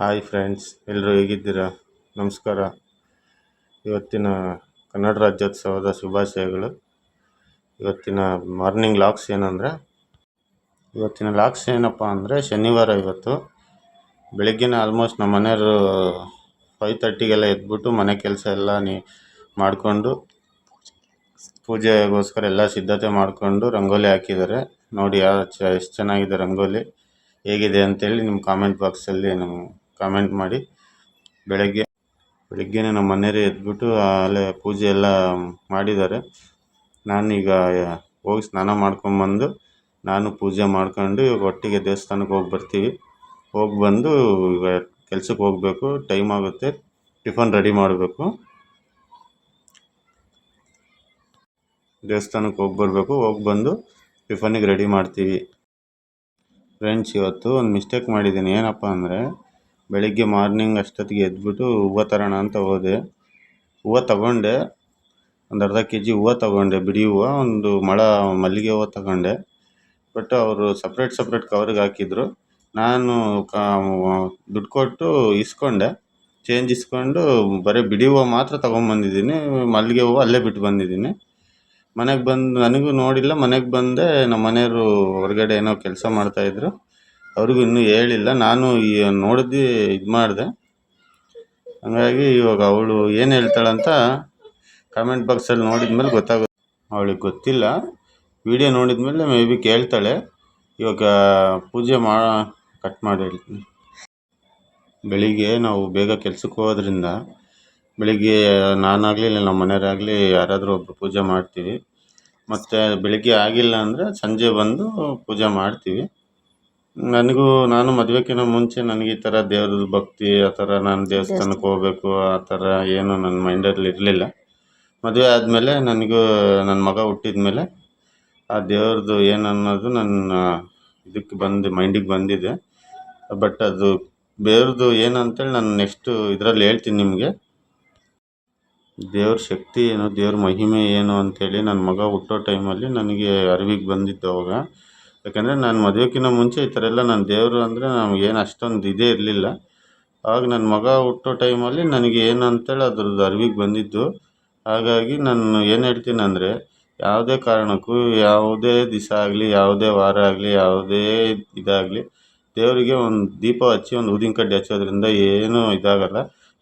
Hi friends ಎಲ್ಲರೂ ಹೇಗಿದ್ದೀರಾ? ನಮಸ್ಕಾರ. ಇವತ್ತಿನ ಕನ್ನಡ ರಾಜ್ಯೋತ್ಸವದ ಶುಭಾಶಯಗಳು. ಇವತ್ತಿನ ಮಾರ್ನಿಂಗ್ ಲಾಕ್ಸ್ ಏನಂದರೆ, ಇವತ್ತಿನ ಲಾಕ್ಸ್ ಏನಪ್ಪ ಅಂದರೆ, ಶನಿವಾರ ಇವತ್ತು. ಬೆಳಗ್ಗೆನೇ ಆಲ್ಮೋಸ್ಟ್ ನಮ್ಮ ಮನೆಯವರು ಫೈವ್ ತರ್ಟಿಗೆಲ್ಲ ಎದ್ಬಿಟ್ಟು ಮನೆ ಕೆಲಸ ಎಲ್ಲ ನೀ ಮಾಡಿಕೊಂಡು, ಪೂಜೆಗೋಸ್ಕರ ಎಲ್ಲ ಸಿದ್ಧತೆ ಮಾಡಿಕೊಂಡು ರಂಗೋಲಿ ಹಾಕಿದ್ದಾರೆ. ನೋಡಿ ಚ, ಎಷ್ಟು ಚೆನ್ನಾಗಿದೆ ರಂಗೋಲಿ, ಹೇಗಿದೆ ಅಂತೇಳಿ ನಿಮ್ಮ ಕಾಮೆಂಟ್ ಬಾಕ್ಸಲ್ಲಿ ನಮ್ಮ ಕಾಮೆಂಟ್ ಮಾಡಿ. ಬೆಳಗ್ಗೆ, ಬೆಳಗ್ಗೆನೇ ನಮ್ಮ ಮನೆಯವರೇ ಎದ್ದುಬಿಟ್ಟು ಅಲ್ಲೇ ಪೂಜೆ ಎಲ್ಲ ಮಾಡಿದ್ದಾರೆ. ನಾನೀಗ ಹೋಗಿ ಸ್ನಾನ ಮಾಡ್ಕೊಂಬಂದು ನಾನು ಪೂಜೆ ಮಾಡ್ಕೊಂಡು ಒಟ್ಟಿಗೆ ದೇವಸ್ಥಾನಕ್ಕೆ ಹೋಗಿ ಬರ್ತೀವಿ. ಹೋಗಿ ಬಂದು ಈಗ ಕೆಲ್ಸಕ್ಕೆ ಹೋಗಬೇಕು ಟೈಮ್ ಆಗುತ್ತೆ, ಟಿಫನ್ ರೆಡಿ ಮಾಡಬೇಕು. ದೇವಸ್ಥಾನಕ್ಕೆ ಹೋಗಿ ಬರಬೇಕು, ಹೋಗಿ ಬಂದು ಟಿಫನಿಗೆ ರೆಡಿ ಮಾಡ್ತೀವಿ. ಫ್ರೆಂಡ್ಸ್ ಇವತ್ತು ಒಂದು ಮಿಸ್ಟೇಕ್ ಮಾಡಿದ್ದೀನಿ. ಏನಪ್ಪ ಅಂದರೆ ಬೆಳಿಗ್ಗೆ ಮಾರ್ನಿಂಗ್ ಅಷ್ಟೊತ್ತಿಗೆ ಎದ್ದುಬಿಟ್ಟು ಹೂವು ತರೋಣ ಅಂತ ಹೋದೆ. ಹೂವು ತಗೊಂಡೆ. ಒಂದು ಅರ್ಧ ಕೆ ಜಿ ಹೂವು ತಗೊಂಡೆ. ಬಿಡಿ ಹೂವು, ಒಂದು ಮೊಳ ಮಲ್ಲಿಗೆ ಹೂವು ತಗೊಂಡೆ. ಬಟ್ ಅವರು ಸಪ್ರೇಟ್ ಸಪ್ರೇಟ್ ಕವರ್ಗೆ ಹಾಕಿದ್ರು. ನಾನು ಕಾ, ದುಡ್ಡು ಕೊಟ್ಟು ಇಸ್ಕೊಂಡೆ. ಚೇಂಜ್ ಇಸ್ಕೊಂಡು ಬರೀ ಬಿಡಿ ಹೂವು ಮಾತ್ರ ತೊಗೊಂಬಂದಿದ್ದೀನಿ ಮಲ್ಲಿಗೆ ಹೂವು ಅಲ್ಲೇ ಬಿಟ್ಟು ಬಂದಿದ್ದೀನಿ. ಮನೆಗೆ ಬಂದು, ನನಗೂ ನೋಡಿಲ್ಲ. ಮನೆಗೆ ಬಂದೆ. ನಮ್ಮ ಮನೆಯವರು ಹೊರಗಡೆ ಏನೋ ಕೆಲಸ ಮಾಡ್ತಾಯಿದ್ರು ಅವ್ರಿಗೂ ಇನ್ನೂ ಹೇಳಿಲ್ಲ. ನಾನು ಈ ನೋಡಿದ್ದು ಇದು ಮಾಡಿದೆ. ಹಂಗಾಗಿ ಇವಾಗ ಅವಳು ಏನು ಹೇಳ್ತಾಳಂತ ಕಾಮೆಂಟ್ ಬಾಕ್ಸಲ್ಲಿ ನೋಡಿದ ಮೇಲೆ ಗೊತ್ತಾಗುತ್ತೆ. ಅವಳಿಗೆ ಗೊತ್ತಿಲ್ಲ. ವಿಡಿಯೋ ನೋಡಿದ ಮೇಲೆ ಮೇ ಬಿ ಕೇಳ್ತಾಳೆ. ಇವಾಗ ಪೂಜೆ ಮಾ ಕಟ್ ಮಾಡಿ ಹೇಳ್ತೀನಿ ಬೆಳಿಗ್ಗೆ ನಾವು ಬೇಗ ಕೆಲ್ಸಕ್ಕೆ ಹೋಗೋದ್ರಿಂದ ಬೆಳಿಗ್ಗೆ ನಾನಾಗಲಿ ಇಲ್ಲ ನಮ್ಮ ಮನೆಯವರಾಗಲಿ ಯಾರಾದರೂ ಒಬ್ಬರು ಪೂಜೆ ಮಾಡ್ತೀವಿ. ಮತ್ತು ಬೆಳಿಗ್ಗೆ ಆಗಿಲ್ಲ ಅಂದರೆ ಸಂಜೆ ಬಂದು ಪೂಜೆ ಮಾಡ್ತೀವಿ. ನನಗೂ ನಾನು ಮದುವೆಕ್ಕಿಂತ ಮುಂಚೆ ನನಗೆ ಈ ಥರ ದೇವ್ರದ್ದು ಭಕ್ತಿ ಆ ಥರ ನಾನು ದೇವಸ್ಥಾನಕ್ಕೆ ಹೋಗ್ಬೇಕು ಆ ಥರ ಏನು ನನ್ನ ಮೈಂಡಲ್ಲಿ ಇರಲಿಲ್ಲ. ಮದುವೆ ಆದಮೇಲೆ ನನಗೂ ನನ್ನ ಮಗ ಹುಟ್ಟಿದ ಮೇಲೆ ಆ ದೇವ್ರದ್ದು ಏನು ಅನ್ನೋದು ನನ್ನ ಇದಕ್ಕೆ ಬಂದು ಮೈಂಡಿಗೆ ಬಂದಿದೆ. ಬಟ್ ಅದು ದೇವ್ರದ್ದು ಏನು ಅಂತೇಳಿ ನಾನು ನೆಕ್ಸ್ಟು ಇದರಲ್ಲಿ ಹೇಳ್ತೀನಿ ನಿಮಗೆ. ದೇವ್ರ ಶಕ್ತಿ ಏನು ದೇವ್ರ ಮಹಿಮೆ ಏನು ಅಂತೇಳಿ ನನ್ನ ಮಗ ಹುಟ್ಟೋ ಟೈಮಲ್ಲಿ ನನಗೆ ಅರಿವಿಗೆ ಬಂದಿದ್ದು ಅವಾಗ. ಯಾಕಂದರೆ ನಾನು ಮದುವೆಕ್ಕಿಂತ ಮುಂಚೆ ಈ ಥರ ಎಲ್ಲ ನಾನು ದೇವರು ಅಂದರೆ ನಮಗೇನು ಅಷ್ಟೊಂದು ಇದೇ ಇರಲಿಲ್ಲ. ಆಗ ನನ್ನ ಮಗ ಹುಟ್ಟೋ ಟೈಮಲ್ಲಿ ನನಗೆ ಏನು ಅಂತೇಳಿ ಅದ್ರದ್ದು ಅರಿವಿಗೆ ಬಂದಿದ್ದು ಹಾಗಾಗಿ ನಾನು ಏನು ಹೇಳ್ತೀನಿ ಅಂದರೆ ಯಾವುದೇ ಕಾರಣಕ್ಕೂ ಯಾವುದೇ ದಿವಸ ಆಗಲಿ, ಯಾವುದೇ ವಾರ ಆಗಲಿ, ಯಾವುದೇ ಇದಾಗಲಿ ದೇವರಿಗೆ ಒಂದು ದೀಪ ಹಚ್ಚಿ ಒಂದು ಊದಿನ ಕಡ್ಡಿ ಹಚ್ಚೋದ್ರಿಂದ ಏನೂ ಇದಾಗಲ್ಲ.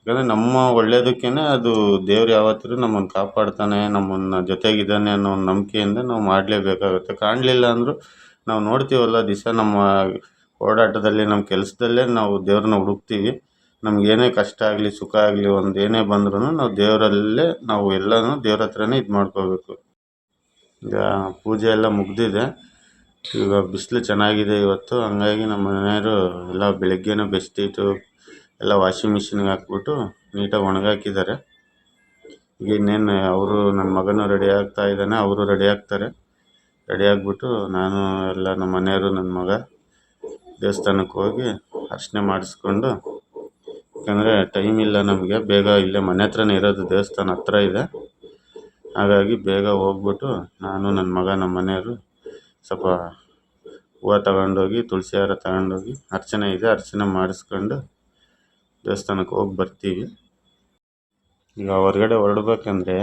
ಯಾಕಂದರೆ ನಮ್ಮ ಒಳ್ಳೆಯದಕ್ಕೇ ಅದು ದೇವ್ರು ಯಾವತ್ತೂ ನಮ್ಮನ್ನು ಕಾಪಾಡ್ತಾನೆ, ನಮ್ಮನ್ನು ಜೊತೆಗಿದ್ದಾನೆ ಅನ್ನೋ ಒಂದು ನಂಬಿಕೆಯಿಂದ ನಾವು ಮಾಡಲೇಬೇಕಾಗುತ್ತೆ. ಕಾಣಲಿಲ್ಲ ಅಂದರೂ ನಾವು ನೋಡ್ತೀವಲ್ಲ ದಿವಸ ನಮ್ಮ ಓಡಾಟದಲ್ಲಿ ನಮ್ಮ ಕೆಲಸದಲ್ಲೇ ನಾವು ದೇವ್ರನ್ನ ಹುಡುಕ್ತೀವಿ. ನಮ್ಗೆ ಏನೇ ಕಷ್ಟ ಆಗಲಿ, ಸುಖ ಆಗಲಿ, ಒಂದು ಏನೇ ಬಂದ್ರೂ ನಾವು ದೇವರಲ್ಲೇ ನಾವು ಎಲ್ಲನೂ ದೇವ್ರ ಹತ್ರನೇ ಇದು ಮಾಡ್ಕೋಬೇಕು. ಈಗ ಪೂಜೆ ಎಲ್ಲ ಮುಗಿದಿದೆ. ಈಗ ಬಿಸಿಲು ಚೆನ್ನಾಗಿದೆ ಇವತ್ತು. ಹಂಗಾಗಿ ನಮ್ಮ ಮನೆಯವರು ಎಲ್ಲ ಬೆಳಗ್ಗೆನೇ ಬೆಸ್ಟೀಟು ಎಲ್ಲ ವಾಷಿಂಗ್ ಮಿಷಿನ್ಗೆ ಹಾಕ್ಬಿಟ್ಟು ನೀಟಾಗಿ ಒಣಗಾಕಿದ್ದಾರೆ. ಈಗ ಇನ್ನೇನು, ಅವರು ನನ್ನ ಮಗನೂ ರೆಡಿ ಆಗ್ತಾ ಇದ್ದಾನೆ, ಅವರು ರೆಡಿ ಆಗ್ತಾರೆ. ರೆಡಿ ಆಗಿಬಿಟ್ಟು ನಾನು ಎಲ್ಲ ನಮ್ಮ ಮನೆಯವರು, ನನ್ನ ಮಗ ದೇವಸ್ಥಾನಕ್ಕೆ ಹೋಗಿ ಅರ್ಚನೆ ಮಾಡಿಸ್ಕೊಂಡು, ಯಾಕಂದರೆ ಟೈಮ್ ಇಲ್ಲ ನಮಗೆ, ಬೇಗ ಇಲ್ಲೇ ಮನೆ ಹತ್ರನೇ ಇರೋದು ದೇವಸ್ಥಾನ ಹತ್ರ ಇದೆ. ಹಾಗಾಗಿ ಬೇಗ ಹೋಗ್ಬಿಟ್ಟು ನಾನು, ನನ್ನ ಮಗ, ನಮ್ಮ ಮನೆಯವರು ಸ್ವಲ್ಪ ಹೂವು ತಗೊಂಡೋಗಿ, ತುಳಸಿ ಹಾರ ತಗೊಂಡೋಗಿ ಅರ್ಚನೆ ಇದೆ. ಅರ್ಚನೆ ಮಾಡಿಸ್ಕೊಂಡು ದೇವಸ್ಥಾನಕ್ಕೆ ಹೋಗಿ ಬರ್ತೀವಿ. ಈಗ ಹೊರ್ಗಡೆ ಹೊರಡ್ಬೇಕಂದ್ರೆ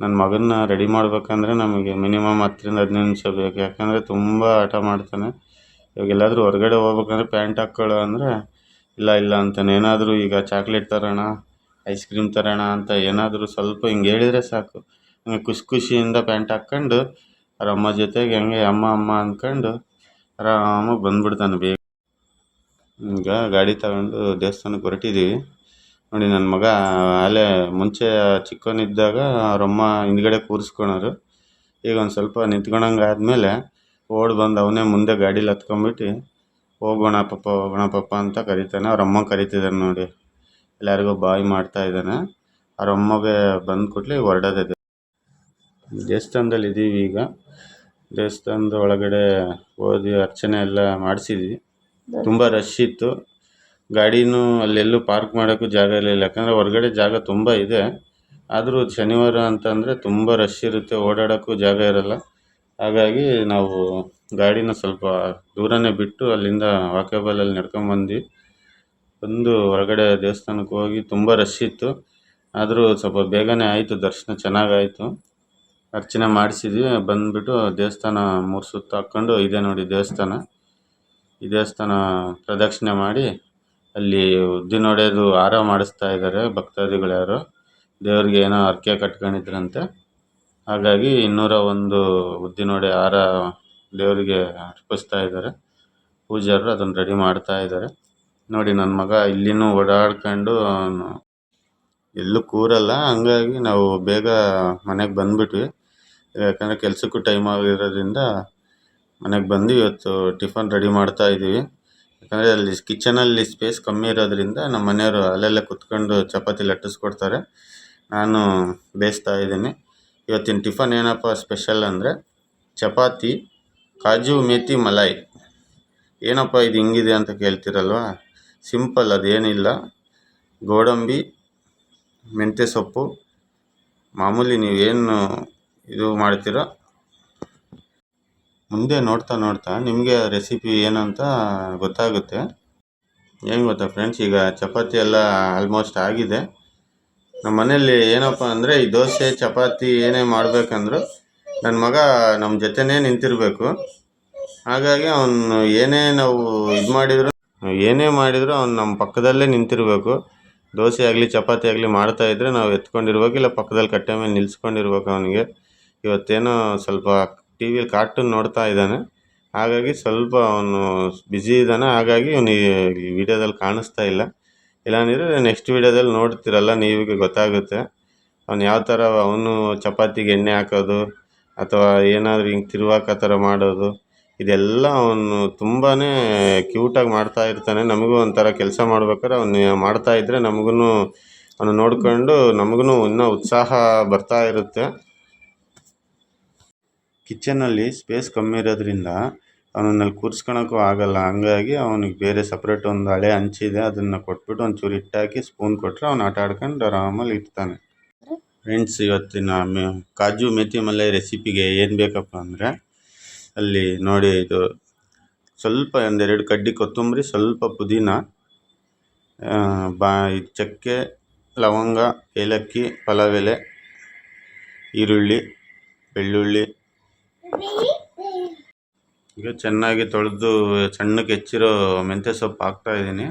ನನ್ನ ಮಗನ್ನ ರೆಡಿ ಮಾಡಬೇಕಂದ್ರೆ ನಮಗೆ ಮಿನಿಮಮ್ ಹತ್ತರಿಂದ ಹದಿನೈದು ನಿಮಿಷ ಬೇಕು. ಯಾಕಂದರೆ ತುಂಬ ಹಠ ಮಾಡ್ತಾನೆ. ಇವಾಗ ಎಲ್ಲಾದರೂ ಹೊರಗಡೆ ಹೋಗ್ಬೇಕಂದ್ರೆ ಪ್ಯಾಂಟ್ ಹಾಕ್ಕೊಳ್ಳೋ ಅಂದರೆ ಇಲ್ಲ ಇಲ್ಲ ಅಂತಾನೆ. ಏನಾದರೂ ಈಗ ಚಾಕ್ಲೇಟ್ ತರೋಣ ಐಸ್ ಕ್ರೀಮ್ ತರೋಣ ಅಂತ ಏನಾದರೂ ಸ್ವಲ್ಪ ಹಿಂಗೆ ಹೇಳಿದರೆ ಸಾಕು. ಹಂಗೆ ಖುಷಿ ಖುಷಿಯಿಂದ ಪ್ಯಾಂಟ್ ಹಾಕ್ಕೊಂಡು ಅವ್ರ ಅಮ್ಮ ಜೊತೆಗೆ ಹಂಗೆ ಅಮ್ಮ ಅಮ್ಮ ಅಂದ್ಕೊಂಡು ಆರಾಮಾಗಿ ಬಂದ್ಬಿಡ್ತಾನೆ ಬೇಗ. ಈಗ ಗಾಡಿ ತಗೊಂಡು ದೇವಸ್ಥಾನಕ್ಕೆ ಹೊರಟಿದ್ದೀವಿ ನೋಡಿ ನನ್ನ ಮಗ ಅಲ್ಲೇ ಮುಂಚೆ ಚಿಕ್ಕವನಿದ್ದಾಗ ಅಮ್ಮ ಹಿಂದ್ಗಡೆ ಕೂರಿಸ್ಕೊಳೋರು. ಈಗ ಒಂದು ಸ್ವಲ್ಪ ನಿಂತ್ಕೊಳಂಗೆ ಆದಮೇಲೆ ಓಡಿ ಬಂದು ಅವನೇ ಮುಂದೆ ಗಾಡೀಲಿ ಹತ್ಕೊಂಬಿಟ್ಟು ಹೋಗೋಣ ಪಪ್ಪ ಹೋಗೋಣ ಪಪ್ಪ ಅಂತ ಕರಿತಾನೆ. ಅವ್ರ ಅಮ್ಮ ಕರಿತಿದಾನೆ ನೋಡಿ. ಎಲ್ಲರಿಗೂ ಬಾಯ್ ಮಾಡ್ತಾ ಇದ್ದಾನೆ. ಅಮ್ಮಗೆ ಬಂದ ಕೂಡಲೇ ಹೊರಡೋದೆ ದೇವಸ್ಥಾನದಲ್ಲಿ ಇದ್ದೀವಿ ಈಗ. ದೇವಸ್ಥಾನದ ಒಳಗಡೆ ಹೋದಿ ಅರ್ಚನೆ ಎಲ್ಲ ಮಾಡಿಸಿದ್ವಿ. ತುಂಬ ರಶ್ ಇತ್ತು. ಗಾಡಿನೂ ಅಲ್ಲೆಲ್ಲೂ ಪಾರ್ಕ್ ಮಾಡೋಕ್ಕೂ ಜಾಗ ಇರಲಿಲ್ಲ. ಯಾಕಂದರೆ ಹೊರಗಡೆ ಜಾಗ ತುಂಬ ಇದೆ. ಆದರೂ ಶನಿವಾರ ಅಂತಂದರೆ ತುಂಬ ರಶ್ ಇರುತ್ತೆ, ಓಡಾಡೋಕ್ಕೂ ಜಾಗ ಇರಲ್ಲ. ಹಾಗಾಗಿ ನಾವು ಗಾಡಿನ ಸ್ವಲ್ಪ ದೂರನೇ ಬಿಟ್ಟು ಅಲ್ಲಿಂದ ವಾಕೇಬಲಲ್ಲಿ ನಡ್ಕೊಂಬಂದ್ವಿ ಬಂದು ಹೊರಗಡೆ ದೇವಸ್ಥಾನಕ್ಕೆ ಹೋಗಿ ತುಂಬ ರಶ್ ಇತ್ತು. ಆದರೂ ಸ್ವಲ್ಪ ಬೇಗನೆ ಆಯಿತು, ದರ್ಶನ ಚೆನ್ನಾಗಾಯಿತು. ಅರ್ಚನೆ ಮಾಡಿಸಿದ್ವಿ, ಬಂದುಬಿಟ್ಟು ದೇವಸ್ಥಾನ ಮೂರು ಸುತ್ತು ಹಾಕ್ಕೊಂಡು, ಇದೆ ನೋಡಿ ದೇವಸ್ಥಾನ. ಈ ದೇವಸ್ಥಾನ ಪ್ರದಕ್ಷಿಣೆ ಮಾಡಿ ಅಲ್ಲಿ ಉದ್ದಿನ ವಡೆದು ಹಾರ ಮಾಡಿಸ್ತಾ ಇದ್ದಾರೆ ಭಕ್ತಾದಿಗಳು ಯಾರು. ದೇವರಿಗೆ ಏನೋ ಹರಕೆ ಕಟ್ಕೊಂಡಿದ್ರಂತೆ. ಹಾಗಾಗಿ ಇನ್ನೂರ ಒಂದು ಉದ್ದಿನ ವಡೆ ಹಾರ ದೇವರಿಗೆ ಅರ್ಪಿಸ್ತಾ ಇದ್ದಾರೆ. ಪೂಜಾರರು ಅದನ್ನು ರೆಡಿ ಮಾಡ್ತಾ ಇದ್ದಾರೆ. ನೋಡಿ, ನನ್ನ ಮಗ ಇಲ್ಲಿನೂ ಓಡಾಡ್ಕೊಂಡು ಅವನು ಎಲ್ಲೂ ಕೂರಲ್ಲ. ಹಂಗಾಗಿ ನಾವು ಬೇಗ ಮನೆಗೆ ಬಂದ್ಬಿಟ್ವಿ. ಯಾಕಂದರೆ ಕೆಲಸಕ್ಕೂ ಟೈಮ್ ಆಗಿರೋದ್ರಿಂದ ಮನೆಗೆ ಬಂದು ಇವತ್ತು ಟಿಫನ್ ರೆಡಿ ಮಾಡ್ತಾ ಇದ್ದೀವಿ. ಯಾಕಂದರೆ ಅಲ್ಲಿ ಕಿಚನಲ್ಲಿ ಸ್ಪೇಸ್ ಕಮ್ಮಿ ಇರೋದ್ರಿಂದ ನಮ್ಮ ಮನೆಯವರು ಅಲ್ಲಲ್ಲೇ ಕುತ್ಕೊಂಡು ಚಪಾತಿ ಲಟ್ಟಿಸ್ಕೊಡ್ತಾರೆ ನಾನು ಬೇಯಿಸ್ತಾ ಇದ್ದೀನಿ. ಇವತ್ತಿನ ಟಿಫನ್ ಏನಪ್ಪ ಸ್ಪೆಷಲ್ ಅಂದರೆ ಚಪಾತಿ, ಕಾಜು, ಮೇತಿ, ಮಲಾಯಿ. ಏನಪ್ಪ ಇದು ಹಿಂಗಿದೆ ಅಂತ ಕೇಳ್ತಿರಲ್ವಾ? ಸಿಂಪಲ್ ಅದೇನಿಲ್ಲ. ಗೋಡಂಬಿ, ಮೆಂತ್ಯ ಸೊಪ್ಪು. ಮಾಮೂಲಿ ನೀವೇನು ಇದು ಮಾಡ್ತೀರೋ ಮುಂದೆ ನೋಡ್ತಾ ನೋಡ್ತಾ ನಿಮಗೆ ರೆಸಿಪಿ ಏನಂತ ಗೊತ್ತಾಗುತ್ತೆ. ಏನು ಗೊತ್ತಾ ಫ್ರೆಂಡ್ಸ್ ಈಗ ಚಪಾತಿ ಎಲ್ಲ ಆಲ್ಮೋಸ್ಟ್ ಆಗಿದೆ. ನಮ್ಮ ಮನೇಲಿ ಏನಪ್ಪ ಅಂದರೆ ಈ ದೋಸೆ, ಚಪಾತಿ ಏನೇ ಮಾಡಬೇಕಂದ್ರು ನನ್ನ ಮಗ ನಮ್ಮ ಜೊತೆನೇ ನಿಂತಿರಬೇಕು. ಹಾಗಾಗಿ ಅವನು ಏನೇ ನಾವು ಇದು ಮಾಡಿದರೂ, ಏನೇ ಮಾಡಿದರೂ ಅವ್ನು ನಮ್ಮ ಪಕ್ಕದಲ್ಲೇ ನಿಂತಿರಬೇಕು. ದೋಸೆ ಆಗಲಿ, ಚಪಾತಿ ಆಗಲಿ ಮಾಡ್ತಾಯಿದ್ರೆ ನಾವು ಎತ್ಕೊಂಡಿರ್ಬೇಕು, ಇಲ್ಲ ಪಕ್ಕದಲ್ಲಿ ಕಟ್ಟೆ ಮೇಲೆ ನಿಲ್ಸ್ಕೊಂಡಿರ್ಬೇಕು ಅವನಿಗೆ. ಇವತ್ತೇನೋ ಸ್ವಲ್ಪ ಟಿ ವಿಯಲ್ಲಿ ಕಾರ್ಟೂನ್ ನೋಡ್ತಾ ಇದ್ದಾನೆ. ಹಾಗಾಗಿ ಸ್ವಲ್ಪ ಅವನು ಬ್ಯುಸಿ ಇದ್ದಾನೆ. ಹಾಗಾಗಿ ಇವನು ಈ ವಿಡಿಯೋದಲ್ಲಿ ಕಾಣಿಸ್ತಾ ಇಲ್ಲ. ಇಲ್ಲಾಂದಿದ್ರೆ ನೆಕ್ಸ್ಟ್ ವಿಡಿಯೋದಲ್ಲಿ ನೋಡ್ತಿರಲ್ಲ, ನೀವಿಗೆ ಗೊತ್ತಾಗುತ್ತೆ. ಅವ್ನು ಯಾವ ಥರ ಅವನು ಚಪಾತಿಗೆ ಎಣ್ಣೆ ಹಾಕೋದು, ಅಥವಾ ಏನಾದರೂ ಹಿಂಗೆ ತಿರುವಾಕೋ ಥರ ಮಾಡೋದು, ಇದೆಲ್ಲ ಅವನು ತುಂಬಾ ಕ್ಯೂಟಾಗಿ ಮಾಡ್ತಾ ಇರ್ತಾನೆ. ನಮಗೂ ಒಂಥರ ಕೆಲಸ ಮಾಡ್ಬೇಕಾದ್ರೆ ಅವನು ಮಾಡ್ತಾ ಇದ್ದರೆ ನಮಗೂ ಅವನು ನೋಡ್ಕೊಂಡು ನಮಗೂ ಇನ್ನೂ ಉತ್ಸಾಹ ಬರ್ತಾ ಇರುತ್ತೆ. ಕಿಚನಲ್ಲಿ ಸ್ಪೇಸ್ ಕಮ್ಮಿ ಇರೋದ್ರಿಂದ ಅವನನ್ನಲ್ಲಿ ಕೂರ್ಸ್ಕೊಳಕ್ಕೂ ಆಗಲ್ಲ. ಹಂಗಾಗಿ ಅವನಿಗೆ ಬೇರೆ ಸಪ್ರೇಟ್ ಒಂದು ಹಳೆ ಹಂಚಿದೆ ಅದನ್ನು ಕೊಟ್ಬಿಟ್ಟು ಒಂಚೂರು ಹಿಟ್ಟಾಕಿ ಸ್ಪೂನ್ ಕೊಟ್ಟರೆ ಅವ್ನು ಆಟ ಆಡ್ಕೊಂಡು ಆರಾಮಲ್ಲಿ ಇರ್ತಾನೆ. ಫ್ರೆಂಡ್ಸ್ ಇವತ್ತಿನ ಮೆ, ಕಾಜು ಮೆಥಿ ಮಲೈ ರೆಸಿಪಿಗೆ ಏನು ಬೇಕಪ್ಪ ಅಂದರೆ, ಅಲ್ಲಿ ನೋಡಿ ಇದು ಸ್ವಲ್ಪ ಒಂದೆರಡು ಕಡ್ಡಿ ಕೊತ್ತಂಬರಿ, ಸ್ವಲ್ಪ ಪುದೀನ ಬಾ ಚಕ್ಕೆ, ಲವಂಗ, ಏಲಕ್ಕಿ, ಪಲಾವ್ ಎಲೆ, ಈರುಳ್ಳಿ, ಬೆಳ್ಳುಳ್ಳಿ ಈಗ ಚೆನ್ನಾಗಿ ತೊಳೆದು ಸಣ್ಣಕ್ಕೆ ಹೆಚ್ಚಿರೋ ಮೆಂತ್ಯ ಸೊಪ್ಪು ಹಾಕ್ತಾ ಇದ್ದೀನಿ.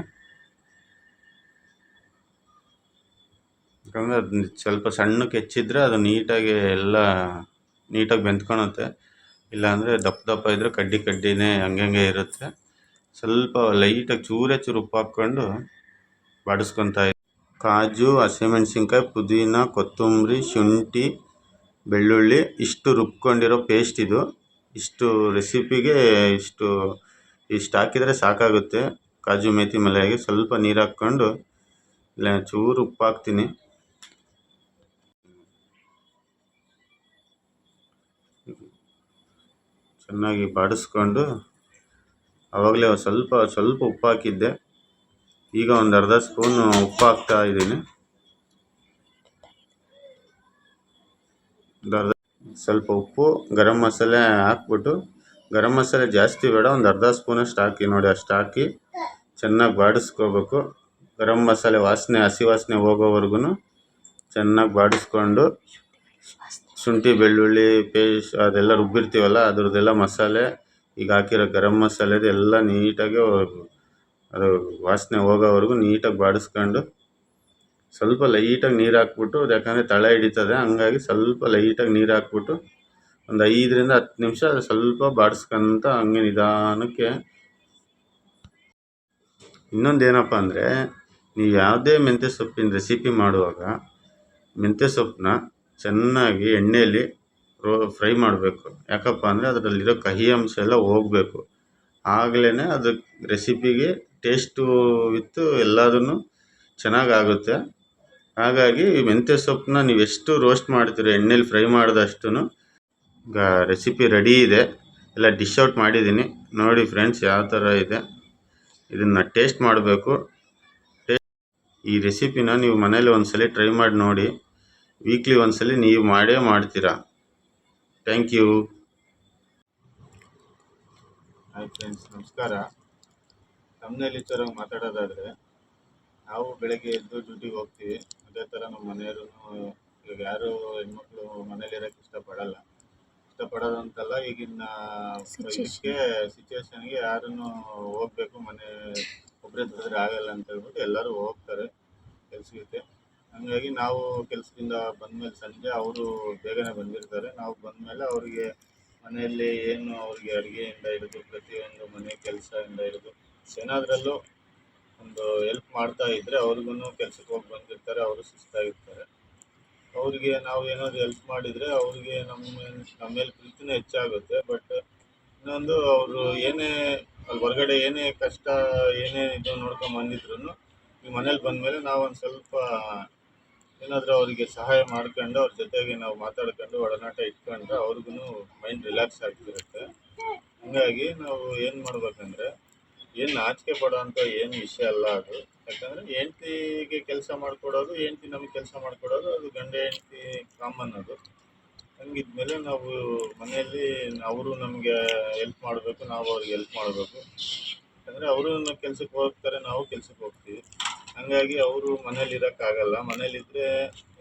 ಯಾಕಂದರೆ ಸ್ವಲ್ಪ ಸಣ್ಣಕ್ಕೆ ಹೆಚ್ಚಿದ್ರೆ ಅದು ನೀಟಾಗಿ ಎಲ್ಲ ನೀಟಾಗಿ ಬೆಂದ್ಕೊಳುತ್ತೆ. ಇಲ್ಲಾಂದರೆ ದಪ್ಪ ದಪ್ಪ ಇದ್ದರೆ ಕಡ್ಡಿ ಕಡ್ಡಿನೇ ಹಂಗಂಗೆ ಇರುತ್ತೆ. ಸ್ವಲ್ಪ ಲೈಟಾಗಿ ಚೂರೇ ಚೂರು ಉಪ್ಪು ಹಾಕ್ಕೊಂಡು ಬಾಡಿಸ್ಕೊತಾ ಕಾಜು, ಹಸಿಮೆಣ್ಸಿನ್ಕಾಯಿ, ಪುದೀನ, ಕೊತ್ತಂಬರಿ, ಶುಂಠಿ ಬೆಳ್ಳುಳ್ಳಿ, ಇಷ್ಟು ರುಬ್ಕೊಂಡಿರೋ ಪೇಸ್ಟ್ ಇದು. ಇಷ್ಟು ರೆಸಿಪಿಗೆ ಇಷ್ಟು ಇಷ್ಟು ಹಾಕಿದರೆ ಸಾಕಾಗುತ್ತೆ. ಕಾಜು ಮೇಥಿ ಮಲಾಯಿಗೆ ಸ್ವಲ್ಪ ನೀರು ಹಾಕ್ಕೊಂಡು, ಇಲ್ಲ, ಚೂರು ಉಪ್ಪು ಹಾಕ್ತೀನಿ. ಚೆನ್ನಾಗಿ ಬಾಡಿಸ್ಕೊಂಡು, ಆವಾಗಲೇ ಸ್ವಲ್ಪ ಸ್ವಲ್ಪ ಉಪ್ಪು ಹಾಕಿದ್ದೆ. ಈಗ ಒಂದು ಅರ್ಧ ಸ್ಪೂನು ಉಪ್ಪು ಹಾಕ್ತಾ ಇದ್ದೀನಿ. ಸ್ವಲ್ಪ ಉಪ್ಪು, ಗರಂ ಮಸಾಲೆ ಹಾಕ್ಬಿಟ್ಟು, ಗರಂ ಮಸಾಲೆ ಜಾಸ್ತಿ ಬೇಡ, ಒಂದು ಅರ್ಧ ಸ್ಪೂನಷ್ಟು ಹಾಕಿ ನೋಡಿ, ಅಷ್ಟು ಹಾಕಿ ಚೆನ್ನಾಗಿ ಬಾಡಿಸ್ಕೋಬೇಕು. ಗರಂ ಮಸಾಲೆ ವಾಸನೆ, ಹಸಿ ವಾಸನೆ ಹೋಗೋವರೆಗೂ ಚೆನ್ನಾಗಿ ಬಾಡಿಸ್ಕೊಂಡು, ಶುಂಠಿ, ಬೆಳ್ಳುಳ್ಳಿ, ಪೇಸ್ಟ್, ಅದೆಲ್ಲ ರುಬ್ಬಿರ್ತೀವಲ್ಲ, ಅದ್ರದ್ದೆಲ್ಲ ಮಸಾಲೆ, ಈಗ ಹಾಕಿರೋ ಗರಂ ಮಸಾಲೆದು ಎಲ್ಲ ನೀಟಾಗಿ ಅದು ವಾಸನೆ ಹೋಗೋವರೆಗೂ ನೀಟಾಗಿ ಬಾಡಿಸ್ಕೊಂಡು ಸ್ವಲ್ಪ ಲೈಟಾಗಿ ನೀರು ಹಾಕ್ಬಿಟ್ಟು ಯಾಕಂದರೆ ತಳ ಹಿಡಿತದೆ, ಹಂಗಾಗಿ ಸ್ವಲ್ಪ ಲೈಟಾಗಿ ನೀರು ಹಾಕ್ಬಿಟ್ಟು ಒಂದು ಐದರಿಂದ ಹತ್ತು ನಿಮಿಷ ಸ್ವಲ್ಪ ಬಾಡಿಸ್ಕೊಂತ ಹಂಗೆ ನಿಧಾನಕ್ಕೆ. ಇನ್ನೊಂದು ಏನಪ್ಪ ಅಂದರೆ, ನೀವು ಯಾವುದೇ ಮೆಂತ್ಯ ಸೊಪ್ಪಿನ ರೆಸಿಪಿ ಮಾಡುವಾಗ ಮೆಂತ್ಯ ಸೊಪ್ಪನ್ನ ಚೆನ್ನಾಗಿ ಎಣ್ಣೆಯಲ್ಲಿ ಫ್ರೈ ಮಾಡಬೇಕು. ಯಾಕಪ್ಪ ಅಂದರೆ ಅದರಲ್ಲಿರೋ ಕಹಿ ಅಂಶ ಎಲ್ಲ ಹೋಗಬೇಕು. ಆಗಲೇ ಅದು ರೆಸಿಪಿಗೆ ಟೇಸ್ಟು ಇತ್ತು ಎಲ್ಲದೂ ಚೆನ್ನಾಗಾಗುತ್ತೆ ಹಾಗಾಗಿ ಮೆಂತ್ಯ ಸೊಪ್ಪನ್ನ ನೀವು ಎಷ್ಟು ರೋಸ್ಟ್ ಮಾಡ್ತೀರೋ, ಎಣ್ಣೆಲಿ ಫ್ರೈ ಮಾಡಿದಷ್ಟು ಈಗ ರೆಸಿಪಿ ರೆಡಿ ಇದೆ. ಎಲ್ಲ ಡಿಶ್ ಔಟ್ ಮಾಡಿದ್ದೀನಿ. ನೋಡಿ ಫ್ರೆಂಡ್ಸ್ ಯಾವ ಥರ ಇದೆ. ಇದನ್ನು ಟೇಸ್ಟ್ ಮಾಡಬೇಕು. ಈ ರೆಸಿಪಿನ ನೀವು ಮನೇಲಿ ಒಂದ್ಸಲ ಟ್ರೈ ಮಾಡಿ ನೋಡಿ. ವೀಕ್ಲಿ ಒಂದ್ಸಲ ನೀವು ಮಾಡೇ ಮಾಡ್ತೀರಾ. ಥ್ಯಾಂಕ್ ಯು ಹಾಯ್ ಫ್ರೆಂಡ್ಸ್ ನಮಸ್ಕಾರ. ತಮ್ಮನೇಲಿ ಥರ ಮಾತಾಡೋದಾದರೆ ನಾವು ಬೆಳಗ್ಗೆ ಎದ್ದು ಡ್ಯೂಟಿಗೆ ಹೋಗ್ತೀವಿ. ಅದೇ ಥರ ನಮ್ಮ ಮನೆಯವರು ಈಗ ಯಾರು ಹೆಣ್ಮಕ್ಳು ಮನೇಲಿ ಇರೋಕ್ಕೆ ಇಷ್ಟಪಡಲ್ಲ. ಇಷ್ಟಪಡೋದು ಅಂತಲ್ಲ ಈಗಿನ ಇದಕ್ಕೆ ಸಿಚುವೇಶನ್ಗೆ ಯಾರನ್ನು ಹೋಗ್ಬೇಕು ಮನೆ ಒಬ್ಬರೇ ದುಡಿದ್ರೆ ಆಗಲ್ಲ ಅಂತ ಹೇಳ್ಬಿಟ್ಟು ಎಲ್ಲರೂ ಹೋಗ್ತಾರೆ ಕೆಲಸಕ್ಕೆ. ಹಂಗಾಗಿ ನಾವು ಕೆಲಸದಿಂದ ಬಂದಮೇಲೆ ಸಂಜೆ ಅವರು ಬೇಗನೆ ಬಂದಿರ್ತಾರೆ. ನಾವು ಬಂದಮೇಲೆ ಅವರಿಗೆ ಮನೆಯಲ್ಲಿ ಏನು ಅವ್ರಿಗೆ ಅಡುಗೆಯಿಂದ ಹಿಡಿದು ಪ್ರತಿಯೊಂದು ಮನೆ ಕೆಲಸದಿಂದ ಹಿಡಿದು ಏನಾದ್ರಲ್ಲೂ ಒಂದು ಹೆಲ್ಪ್ ಮಾಡ್ತಾ ಇದ್ದರೆ ಅವ್ರಿಗೂ ಕೆಲ್ಸಕ್ಕೆ ಹೋಗಿ ಬಂದಿರ್ತಾರೆ, ಅವರು ಸುಸ್ತಾಗಿರ್ತಾರೆ ಅವ್ರಿಗೆ ನಾವು ಏನಾದ್ರು ಹೆಲ್ಪ್ ಮಾಡಿದರೆ ಅವ್ರಿಗೆ ನಮ್ಮ ನಮ್ಮ ಮೇಲೆ ಪ್ರೀತಿನೂ ಹೆಚ್ಚಾಗುತ್ತೆ. ಬಟ್ ಇನ್ನೊಂದು ಅವರು ಏನೇ ಅಲ್ಲಿ ಹೊರಗಡೆ ಏನೇ ಕಷ್ಟ, ಏನೇ ಇದು ನೋಡ್ಕೊಂಡು ಬಂದಿದ್ರು ಈ ಮನೇಲಿ ಬಂದಮೇಲೆ ನಾವು ಒಂದು ಸ್ವಲ್ಪ ಏನಾದರೂ ಅವರಿಗೆ ಸಹಾಯ ಮಾಡ್ಕೊಂಡು ಅವ್ರ ಜೊತೆಗೆ ನಾವು ಮಾತಾಡ್ಕೊಂಡು ಒಡನಾಟ ಇಟ್ಕೊಂಡ್ರೆ ಅವ್ರಿಗೂ ಮೈಂಡ್ ರಿಲ್ಯಾಕ್ಸ್ ಆಗ್ತಿರುತ್ತೆ. ಹಾಗಾಗಿ ನಾವು ಏನು ಮಾಡ್ಬೇಕಂದ್ರೆ ಏನು ನಾಚಿಕೆ ಪಡೋಂಥ ಏನು ವಿಷಯ ಅಲ್ಲ ಅದು. ಯಾಕಂದರೆ ಹೆಂಡ್ತಿಗೆ ಕೆಲಸ ಮಾಡಿಕೊಡೋದು, ಹೆಂಡ್ತಿ ನಮಗೆ ಕೆಲಸ ಮಾಡಿಕೊಡೋದು, ಅದು ಗಂಡ ಹೆಂಡತಿ ಕಾಮನ್ ಅದು. ಹಂಗಿದ್ಮೇಲೆ ನಾವು ಮನೆಯಲ್ಲಿ ಅವರು ನಮಗೆ ಹೆಲ್ಪ್ ಮಾಡಬೇಕು, ನಾವು ಅವ್ರಿಗೆ ಹೆಲ್ಪ್ ಮಾಡಬೇಕು. ಯಾಕಂದರೆ ಅವರು ಕೆಲ್ಸಕ್ಕೆ ಹೋಗ್ತಾರೆ, ನಾವು ಕೆಲ್ಸಕ್ಕೆ ಹೋಗ್ತೀವಿ. ಹಂಗಾಗಿ ಅವರು ಮನೇಲಿ ಇರೋಕ್ಕಾಗಲ್ಲ. ಮನೇಲಿದ್ದರೆ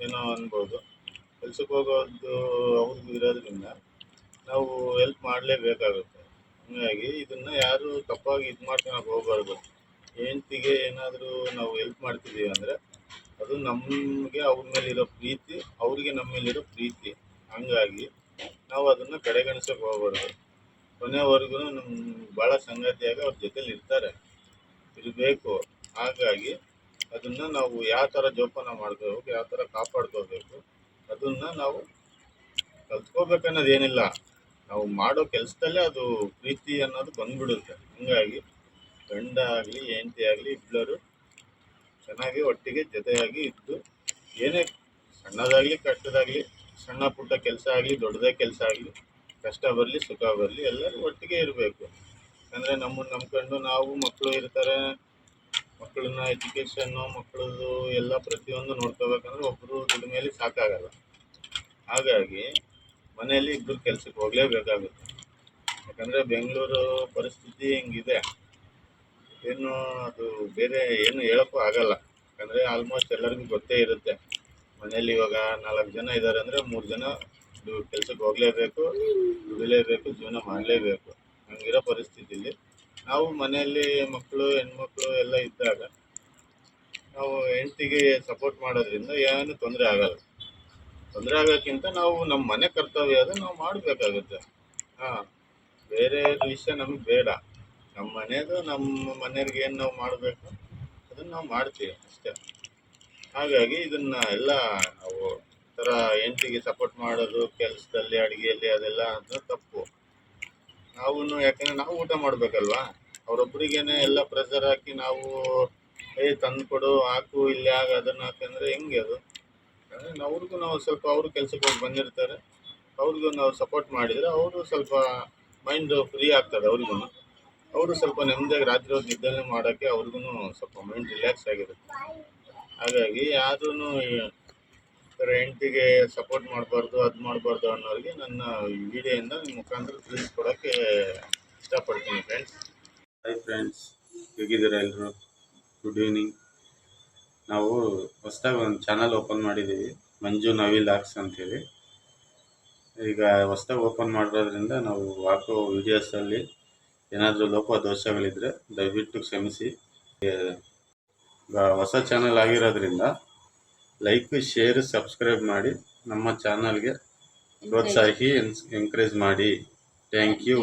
ಏನೋ ಅನ್ಬೋದು. ಕೆಲ್ಸಕ್ಕೆ ಹೋಗೋದು ಅವ್ರಿಗೂ ಇರೋದ್ರಿಂದ ನಾವು ಹೆಲ್ಪ್ ಮಾಡಲೇಬೇಕಾಗುತ್ತೆ. ಹಂಗಾಗಿ ಇದನ್ನು ಯಾರು ತಪ್ಪಾಗಿ ಇದು ಮಾಡ್ಕೊಳಕ್ಕೆ ಹೋಗಬಾರ್ದು. ಹೆಂಡ್ತಿಗೆ ಏನಾದರೂ ನಾವು ಹೆಲ್ಪ್ ಮಾಡ್ತಿದ್ದೀವಿ ಅಂದರೆ ಅದು ನಮಗೆ ಅವ್ರ ಮೇಲಿರೋ ಪ್ರೀತಿ, ಅವ್ರಿಗೆ ನಮ್ಮ ಮೇಲಿರೋ ಪ್ರೀತಿ. ಹಂಗಾಗಿ ನಾವು ಅದನ್ನು ಕಡೆಗಣಿಸೋಕೆ ಹೋಗ್ಬಾರ್ದು. ಕೊನೆವರೆಗೂ ನಮ್ಮ ಭಾಳ ಸಂಗತಿಯಾಗಿ ಅವ್ರ ಜೊತೇಲಿ ಇರ್ತಾರೆ. ಇರಬೇಕು. ಹಾಗಾಗಿ ಅದನ್ನು ನಾವು ಯಾವ ಥರ ಜೋಪಾನ ಮಾಡ್ಕೋಬೇಕು, ಯಾವ ಥರ ಕಾಪಾಡ್ಕೋಬೇಕು, ಅದನ್ನು ನಾವು ಕಲ್ತ್ಕೋಬೇಕನ್ನೋದು ಏನಿಲ್ಲ ನಾವು ಮಾಡೋ ಕೆಲಸದಲ್ಲೇ ಅದು ಪ್ರೀತಿ ಅನ್ನೋದು ಬಂದ್ಬಿಡುತ್ತೆ. ಹಂಗಾಗಿ ಗಂಡ ಆಗಲಿ, ಹೆಂಡತಿ ಆಗಲಿ ಇಬ್ಬರು ಚೆನ್ನಾಗಿ ಒಟ್ಟಿಗೆ ಜೊತೆಯಾಗಿ ಇದ್ದು ಏನೇ ಸಣ್ಣದಾಗಲಿ, ಕಷ್ಟದಾಗಲಿ, ಸಣ್ಣ ಪುಟ್ಟ ಕೆಲಸ ಆಗಲಿ, ದೊಡ್ಡದೇ ಕೆಲಸ ಆಗಲಿ, ಕಷ್ಟ ಬರಲಿ, ಸುಖ ಬರಲಿ, ಎಲ್ಲರೂ ಒಟ್ಟಿಗೆ ಇರಬೇಕು. ಅಂದರೆ ನಮ್ಮನ್ನು ನಂಬ್ಕೊಂಡು ನಾವು, ಮಕ್ಕಳು ಇರ್ತಾರೆ. ಮಕ್ಕಳನ್ನ ಎಜುಕೇಷನ್ನು ಮಕ್ಕಳದು ಎಲ್ಲ ಪ್ರತಿಯೊಂದು ನೋಡ್ಕೋಬೇಕಂದ್ರೆ ಒಬ್ಬರು ದುಡಿಮೆಯಲ್ಲಿ ಸಾಕಾಗಲ್ಲ. ಹಾಗಾಗಿ ಮನೆಯಲ್ಲಿ ಇಬ್ಬರು ಕೆಲಸಕ್ಕೆ ಹೋಗಲೇಬೇಕಾಗುತ್ತೆ. ಯಾಕಂದರೆ ಬೆಂಗಳೂರು ಪರಿಸ್ಥಿತಿ ಹಿಂಗಿದೆ. ಏನು ಅದು ಬೇರೆ ಏನು ಹೇಳೋಕ್ಕೂ ಆಗಲ್ಲ. ಯಾಕಂದರೆ ಆಲ್ಮೋಸ್ಟ್ ಎಲ್ಲರಿಗೂ ಗೊತ್ತೇ ಇರುತ್ತೆ. ಮನೇಲಿ ಇವಾಗ ನಾಲ್ಕು ಜನ ಇದ್ದಾರೆ ಅಂದರೆ ಮೂರು ಜನ ಕೆಲಸಕ್ಕೆ ಹೋಗಲೇಬೇಕು, ದುಡಿಲೇಬೇಕು, ಜೀವನ ಮಾಡಲೇಬೇಕು. ಹಂಗಿರೋ ಪರಿಸ್ಥಿತಿಲಿ ನಾವು ಮನೆಯಲ್ಲಿ ಮಕ್ಕಳು, ಹೆಣ್ಮಕ್ಳು ಎಲ್ಲ ಇದ್ದಾಗ ನಾವು ಹೆಂಡ್ತಿಗೆ ಸಪೋರ್ಟ್ ಮಾಡೋದ್ರಿಂದ ಏನೂ ತೊಂದರೆ ಆಗಲ್ಲ. ತೊಂದರೆ ಆಗೋಕ್ಕಿಂತ ನಾವು ನಮ್ಮ ಮನೆ ಕರ್ತವ್ಯ ಅದು, ನಾವು ಮಾಡಬೇಕಾಗುತ್ತೆ. ಹಾಂ, ಬೇರೆ ವಿಷಯ ನಮಗೆ ಬೇಡ. ನಮ್ಮ ಮನೆಯದು ನಮ್ಮ ಮನೆಯವ್ರಿಗೆ ಏನು ನಾವು ಮಾಡಬೇಕು, ಅದನ್ನು ನಾವು ಮಾಡ್ತೀವಿ ಅಷ್ಟೇ. ಹಾಗಾಗಿ ಇದನ್ನು ಎಲ್ಲ ನಾವು ಥರ ಹೆಂಡ್ತಿಗೆ ಸಪೋರ್ಟ್ ಮಾಡೋದು, ಕೆಲಸದಲ್ಲಿ, ಅಡುಗೆಯಲ್ಲಿ ಅದೆಲ್ಲ ಅಂದರೆ ತಪ್ಪು. ನಾವು ಯಾಕಂದರೆ ನಾವು ಊಟ ಮಾಡಬೇಕಲ್ವಾ? ಅವರೊಬ್ಬರಿಗೇನೆ ಎಲ್ಲ ಪ್ರೆಷರ್ ಹಾಕಿ ನಾವು, ಏ ತಂದು ಕೊಡು ಹಾಕು, ಇಲ್ಲಿ ಆಗ ಅದನ್ನು ಹಾಕಂದ್ರೆ ಹೆಂಗೆ ಅದು? ಅವ್ರಿಗೂ ನಾವು ಸ್ವಲ್ಪ ಅವರು ಕೆಲಸಕ್ಕೆ ಹೋಗಿ ಬಂದಿರ್ತಾರೆ. ಅವ್ರಿಗೂ ನಾವು ಸಪೋರ್ಟ್ ಮಾಡಿದರೆ ಅವರು ಸ್ವಲ್ಪ ಮೈಂಡ್ ಫ್ರೀ ಆಗ್ತದೆ ಅವ್ರಿಗೂ. ಅವರು ಸ್ವಲ್ಪ ನೆಮ್ಮದಿಯಾಗಿ ರಾತ್ರಿ ಹೊತ್ತು ನಿದ್ದೆ ಮಾಡೋಕ್ಕೆ ಅವ್ರಿಗೂ ಸ್ವಲ್ಪ ಮೈಂಡ್ ರಿಲ್ಯಾಕ್ಸ್ ಆಗಿರುತ್ತೆ. ಹಾಗಾಗಿ ಯಾರೂ ಹೆಂಡತಿಗೆ ಸಪೋರ್ಟ್ ಮಾಡಬಾರ್ದು, ಅದು ಮಾಡಬಾರ್ದು ಅನ್ನೋರಿಗೆ ನನ್ನ ವಿಡಿಯೋಯಿಂದ ನಿಮ್ಮ ಮುಖಾಂತರ ತಿಳಿಸ್ಕೊಡೋಕ್ಕೆ ಇಷ್ಟಪಡ್ತೀನಿ ಫ್ರೆಂಡ್ಸ್ ಹಾಯ್ ಫ್ರೆಂಡ್ಸ್ ಹೇಗಿದ್ದೀರಾ ಎಲ್ಲರೂ? ಗುಡ್ ಈವ್ನಿಂಗ್ ನಾವು ಹೊಸದಾಗಿ ಒಂದು ಚಾನಲ್ ಓಪನ್ ಮಾಡಿದ್ದೀವಿ ಮಂಜು ನವಿಲ್ ಆಕ್ಸ್ ಅಂತೇಳಿ. ಈಗ ಹೊಸದಾಗಿ ಓಪನ್ ಮಾಡಿರೋದ್ರಿಂದ ನಾವು ಹಾಕೋ ವಿಡಿಯೋಸಲ್ಲಿ ಏನಾದರೂ ಲೋಪ ದೋಷಗಳಿದ್ದರೆ ದಯವಿಟ್ಟು ಕ್ಷಮಿಸಿ. ಹೊಸ ಚಾನಲ್ ಆಗಿರೋದ್ರಿಂದ ಲೈಕ್ ಶೇರ್ ಸಬ್ಸ್ಕ್ರೈಬ್ ಮಾಡಿ ನಮ್ಮ ಚಾನಲ್ಗೆ ಪ್ರೋತ್ಸಾಹಿ ಎನ್ಕರೇಜ್ ಮಾಡಿ. Thank you